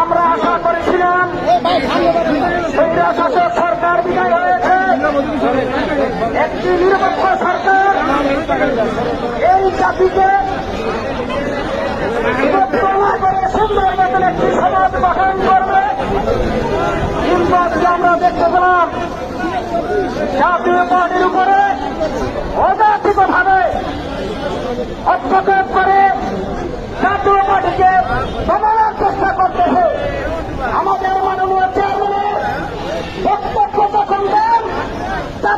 আমরা আশা করেছিলাম স্বৈরা শাসক সরকার বিদায় হয়েছে। একটি নিরপেক্ষ সরকার এই জাতিকে সুন্দর মতন একটি সমাজ গঠন করবে। কিন্তু আমরা দেখতে পেলাম, জাতীয় পার্টির উপরে অযাচিত ভাবে হস্তক্ষেপ করে জাতীয় পার্টিকে দমানোর চেষ্টা করতেছে আমাদের মাননীয় চেয়ারম্যানের বক্তব্য যখন দেন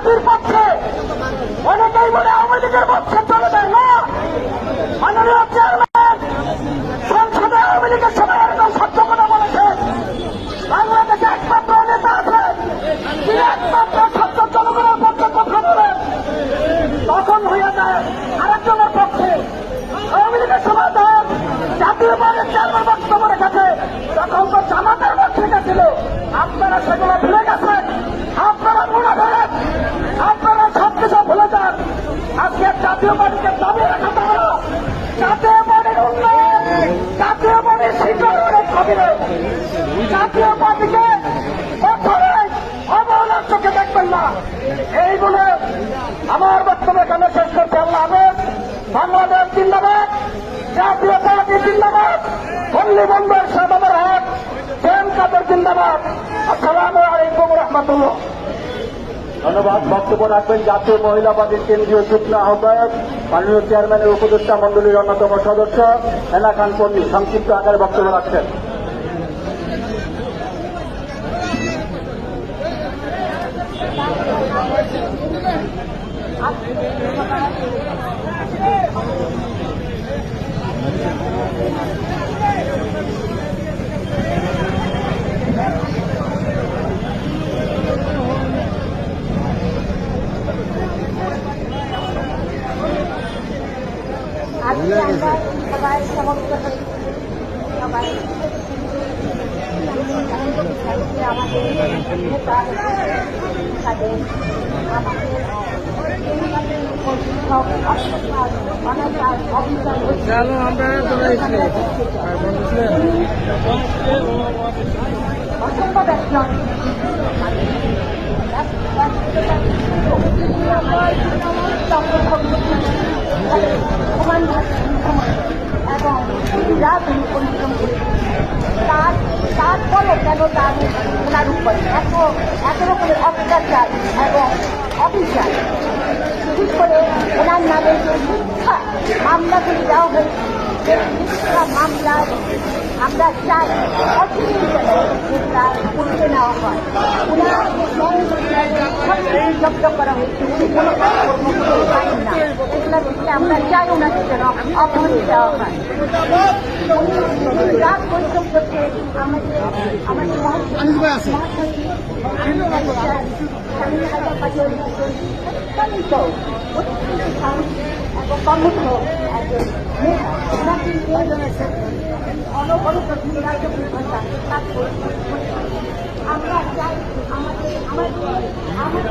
জাতির পক্ষে। অনেকেই বলে আওয়ামী লীগের পক্ষে চলে যায় না। মাননীয় চেয়ারম্যান পল্লী বন্দর সাদাবার হাট জেন কাদের জিন্দাবাদ আসসালামু আলাইকুম রহমতুল্লাহ ধন্যবাদ, বক্তব্য রাখবেন জাতীয় মহিলা পার্টির কেন্দ্রীয় যুগ্ম আহ্বায়ক, মাননীয় চেয়ারম্যানের উপদেষ্টা মন্ডলীর অন্যতম সদস্য, হেনা খান পন্ডি সংক্ষিপ্ত আকারে বক্তব্য রাখছেন। আজকে আমরা সবাই সমস্ত সবাই আমাদের নেতা তাদের আমাদের জানো আমরা দৌড়াইছি অসংখ্য ব্যক্তি এবং যা তিনি পরিশ্রম করেছেন তার তারপরে কেন তার ওনার উপর এত এত রকমের অত্যাচার এবং অবিচার বিশেষ করে ওনার নামে যে মিথ্যা মামলাগুলি দেওয়া হয়েছে সেই মিথ্যা মামলার আমরা চাই করতে নেওয়া হয়। ওনার জব্দ করা হয়েছে, উনি কোনো পারেন না। এগুলোর ক্ষেত্রে আমরা চাই ওনাকে যেন অব্যাহতি দেওয়া হয়। রাত পরিশ্রম করতে আমাদের আমাদের মহাসচিব অত্যন্ত অত্যন্ত এবং কর্মঠ একজন নেতা ওনাকে অনবরত নির্বাচিত ভাষা কাজ আমরা চাই আমাদের আমাদের আমাদের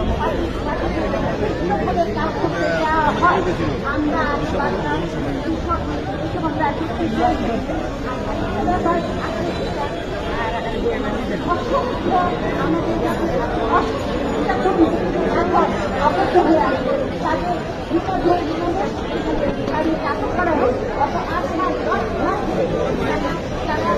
সকলের কাজ করতে দেওয়া মাস তারা তাদের সংখ্যা অবস্থা না ঠিক তারা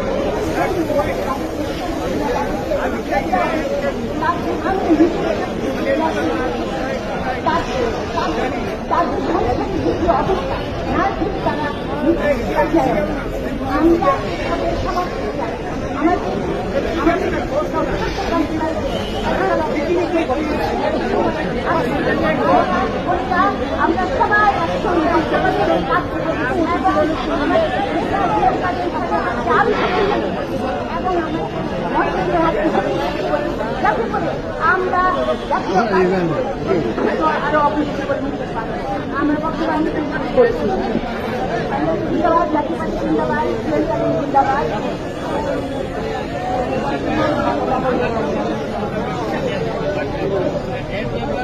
আমরা সবাই একসঙ্গে কাজ এবং যাতে করে আমরা আরও অবশ্যই করে নিতে পারি আমরা বর্তমানে করছি জিন্দাবাদ জাতীয় পার্টি জিন্দাবাদ জিন্দাবাদ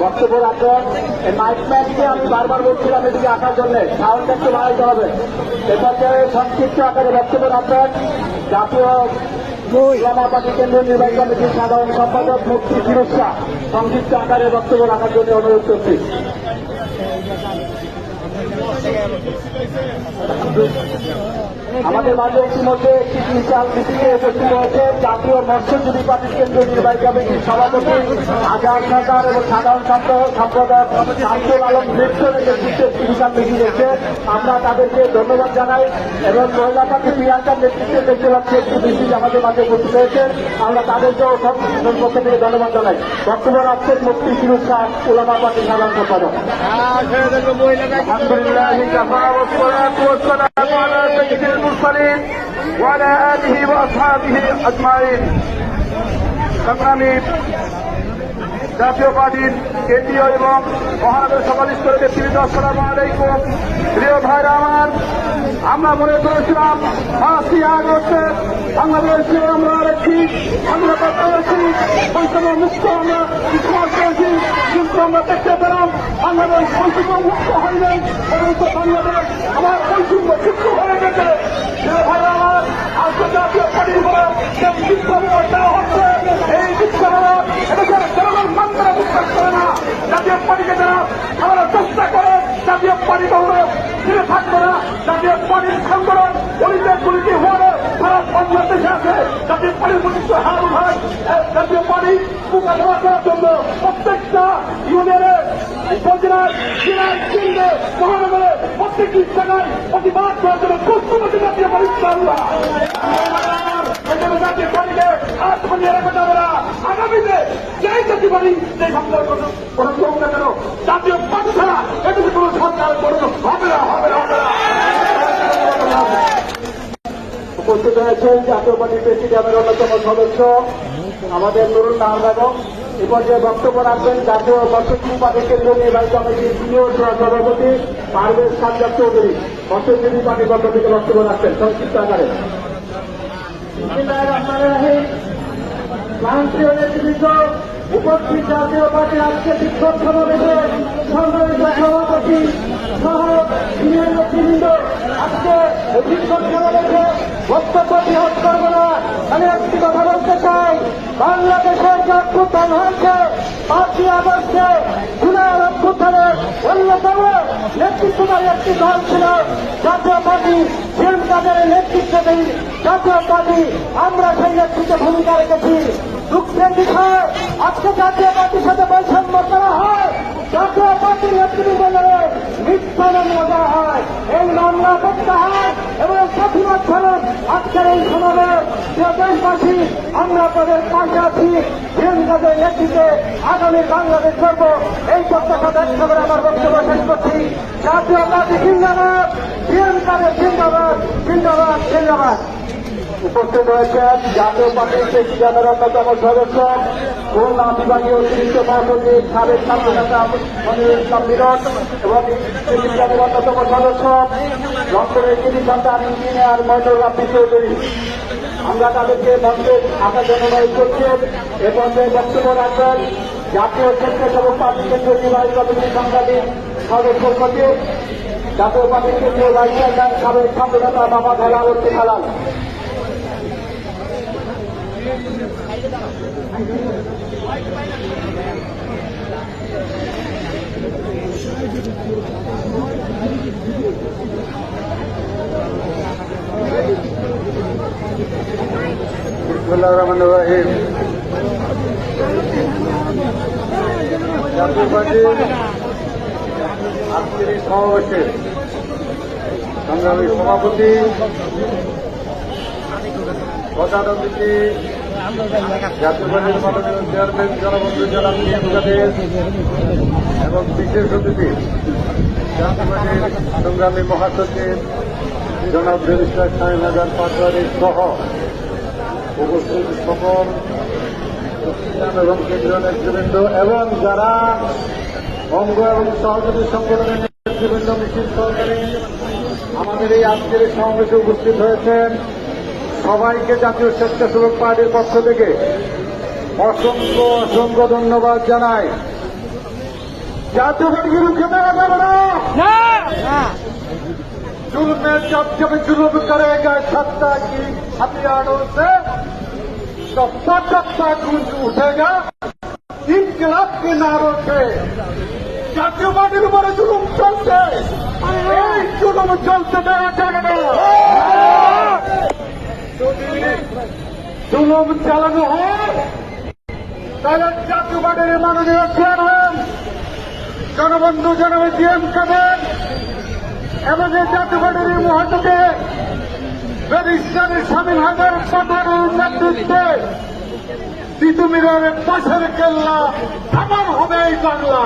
বক্তব্য রাখবেন এই মাইক ম্যানকে আমি বারবার বলছিলাম এদিকে আসার জন্য। সাউন্ড একটু বাড়াইতে হবে। এটাকে সংক্ষিপ্ত আকারে বক্তব্য রাখবেন জাতীয় ইসলামা পার্টি কেন্দ্রীয় নির্বাহী কমিটির সাধারণ সম্পাদক মুক্তি ফিরোজ শাহ। সংক্ষিপ্ত আকারে বক্তব্য রাখার জন্য অনুরোধ করছি। আমাদের মাঝে ইতিমধ্যে একটি তিন বিশাল মিটিংয়ে উপস্থিত হয়েছে। জাতীয় মৎস্যজীবী পার্টির কেন্দ্রীয় নির্বাহী কমিটির সভাপতি আজাদ সরকার এবং সাধারণ ছাত্র সম্প্রদায় আব্দুল আলম নেতৃত্বের একটি বিশাল মিটিং হয়েছে। আমরা তাদেরকে ধন্যবাদ জানাই এবং মহিলা পার্টি প্রিয়াঙ্কার নেতৃত্বে দেখতে পাচ্ছি একটি মিটিং আমাদের মাঝে উপস্থিত হয়েছে। আমরা তাদেরকেও পক্ষ থেকে ধন্যবাদ জানাই। বর্তমান রাখছেন মুক্তি সুরক্ষা ওলামা পার্টির সাধারণ সম্পাদক। আলহামদুলিল্লাহ لله كفى والصلاة والسلام على سيد المرسلين وعلى آله وأصحابه أجمعين সংগ্রামী জাতীয় পার্টির কেন্দ্রীয় এবং মহানগর সকাল স্তরের ব্যক্তিবৃন্দ আসসালামু আলাইকুম প্রিয় ভাইরা আমার আমরা মনে করেছিলাম পাঁচই আগস্টে বাংলাদেশে আমরা একটি স্বাধীনতা পেয়েছি বৈষম্য মুক্ত আমরা সমাজ পেয়েছি কিন্তু আমরা দেখতে পেলাম বাংলাদেশ বৈষম্য মুক্ত হয়নি বরং বাংলাদেশ বাংলাদেশে আছে জাতীয় পার্টির প্রতি হার হয় জাতীয় পার্টি মোকাবিলা করার জন্য প্রত্যেকটা ইউনিয়নের, উপজেলার, জেলার, কেন্দ্রে, মহানগরে প্রত্যেকটি জায়গায় প্রতিবাদ করার জন্য প্রস্তুত জাতীয় পার্টি ইনশাআল্লাহ। এখানে জাতীয় পার্টিকে হাত বানিয়ে রাখা যাবে না আগামীতে যাই জাতীয় পার্টি সেই সরকার কোনো লোক না কেন, জাতীয় পার্টি ছাড়া এটাকে কোনো সরকার হবে না হবে না উপস্থিত হয়েছেন জাতীয় পার্টির প্রেসিডিয়ামের অন্যতম সদস্য, আমাদের নুরুল নাহার বেগম এ পর্যায়ে বক্তব্য রাখবেন জাতীয় মৎস্যজীবী পার্টির কেন্দ্রীয় নির্বাহী কমিটির সিনিয়র সভাপতি পারভেজ সাজ্জাদ চৌধুরী। মৎস্যজীবী পার্টির পক্ষ থেকে বক্তব্য রাখবেন সংক্ষিপ্ত আকারে। উপস্থিত জাতীয় পার্টির আজকে বিক্ষোভ সমাবেশে সংগ্রামিত সভাপতি সহ সিনিয়র নেতৃবৃন্দ আজকে বিক্ষোভ সমাবেশে বৃহৎ করব না। আমি একটি কথা বলতে চাই, বাংলাদেশের যে অভ্যুত্থান হয়েছে, পাঁচই আগস্টে জুলাই অভ্যুত্থানের অন্যতম নেতৃত্বদারী একটি দল ছিল জাতীয় পার্টি, জেম কাদের নেতৃত্বাধীন জাতীয় পার্টি। আমরা সেই নেতৃত্বে ভূমিকা রেখেছি। দুঃখের বিষয়, আজকে জাতীয় পার্টির সাথে বৈষম্য করা হয়। জাতীয় পার্টির নেতৃবৃন্দে মিথ্যা মামলা দেওয়া হয়। এই মামলা প্রত্যাহার এবং প্রতিবাদ স্বরূপ আজকের এই সমাবেশ দেশবাসী, আমরা আপনাদের পাশে আছি জেম কাদের নেতৃত্বে আগামী বাংলাদেশ করব। এই প্রত্যাশা ব্যক্ত করে আমার বক্তব্য শেষ করছি। জাতীয় পার্টি জিন্দাবাদ জেম কাদের জিন্দাবাদ জিন্দাবাদ জিন্দাবাদ। উপস্থিত রয়েছেন জাতীয় পার্টির প্রেসিডেন্টের অন্যতম সদস্য খুলনা বিভাগীয় অতিরিক্ত মহাসচিব সাবেক ছাত্রনেতা মনিরুল ইসলাম মিলন এবং প্রেসিডেন্টের অন্যতম সদস্য লন্ডনের কৃষি সন্তান, ইঞ্জিনিয়ার মইনুর রাব্বি চৌধুরী। আমরা তাদেরকে মঞ্চে আসার জন্য অনুরোধ করছি। এ পর্যায়ে বক্তব্য রাখবেন জাতীয় স্বেচ্ছাসেবক পার্টি কেন্দ্রীয় নির্বাহী কমিটির সাংবাদিক, সদস্য সচিব। জাতীয় পার্টির কেন্দ্রীয় ভাইস চেয়ারম্যান সাবেক ছাত্রনেতা বাবা হেলাল। উদ্দিন হেলাল রহমান রাহিম। জাতীয় পার্টির আজকের এই সমাবেশে সংগ্রামী সভাপতি প্রধান অতিথি জাতীয় পার্টির মাননীয় চেয়ারম্যান জনাব নিয়াম এবং বিশেষ অতিথি জাতীয় সংগ্রামী মহাসচিব জনাব ব্যারিস্টার সাহেব হাজার পাটোয়ারি সহ উপস্থিত সকল এবং কেন্দ্রীয় নেতৃবৃন্দ এবং যারা অঙ্গ এবং সহযোগী সংগঠনের নেতৃবৃন্দ মিছিল সহকারী আমাদের এই আজকের এই সমাবেশে উপস্থিত হয়েছেন সবাইকে জাতীয় স্বেচ্ছাসেবক পার্টির পক্ষ থেকে অসংখ্য অসংখ্য ধন্যবাদ জানাই জাতীয় পার্টিকে রুখে দেওয়া যাবে না जुल्म में जब जब जुल्म करेगा सत्ता की हथियारों से तो सत्ता गूंज उठेगा इनकलाब के नारों से জাতীয় পার্টির উপরে জুলুম চলছে। এই জুলুম চলতে দেওয়া যাবে না জুলুম চালানো হয়। তাহলে জাতীয় পার্টির মাননীয় চেয়ারম্যান, জনবন্ধু জনমে জিএম কাদের, এবং এই জাতীয়বাড়ির মহাটকে ব্যারিস্টারের স্বামীন হাজার পাঠানোর নেতৃত্বে তিতুমিরের পাশের কেল্লা আমার হবে এই বাংলা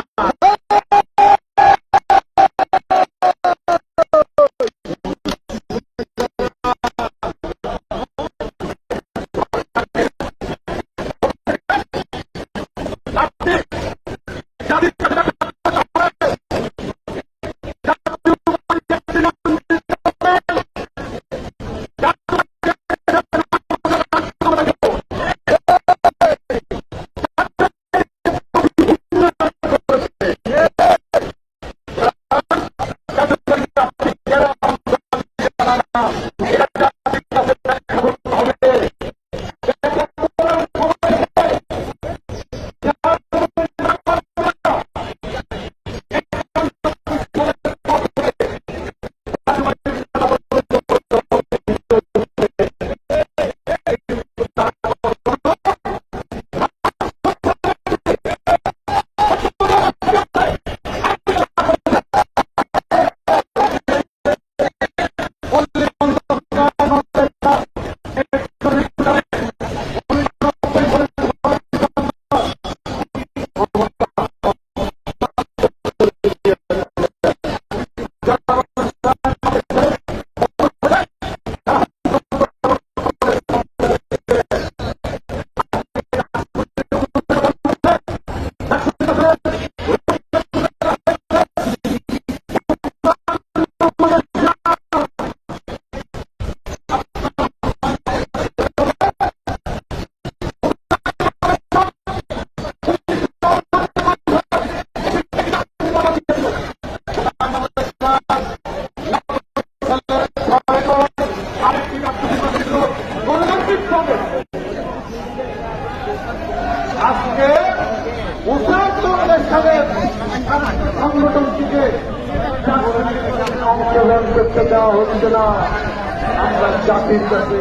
জাতির কাছে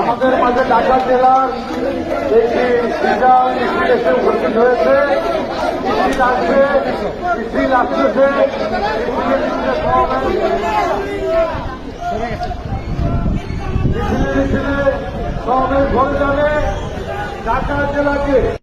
আমাদের মাঝে ঢাকা জেলার একটি বিশাল উপস্থিত হয়েছে। মিছিল আসবে মিছিল আসতেছে মিছিলে মিছিলে যাবে ঢাকা জেলাকে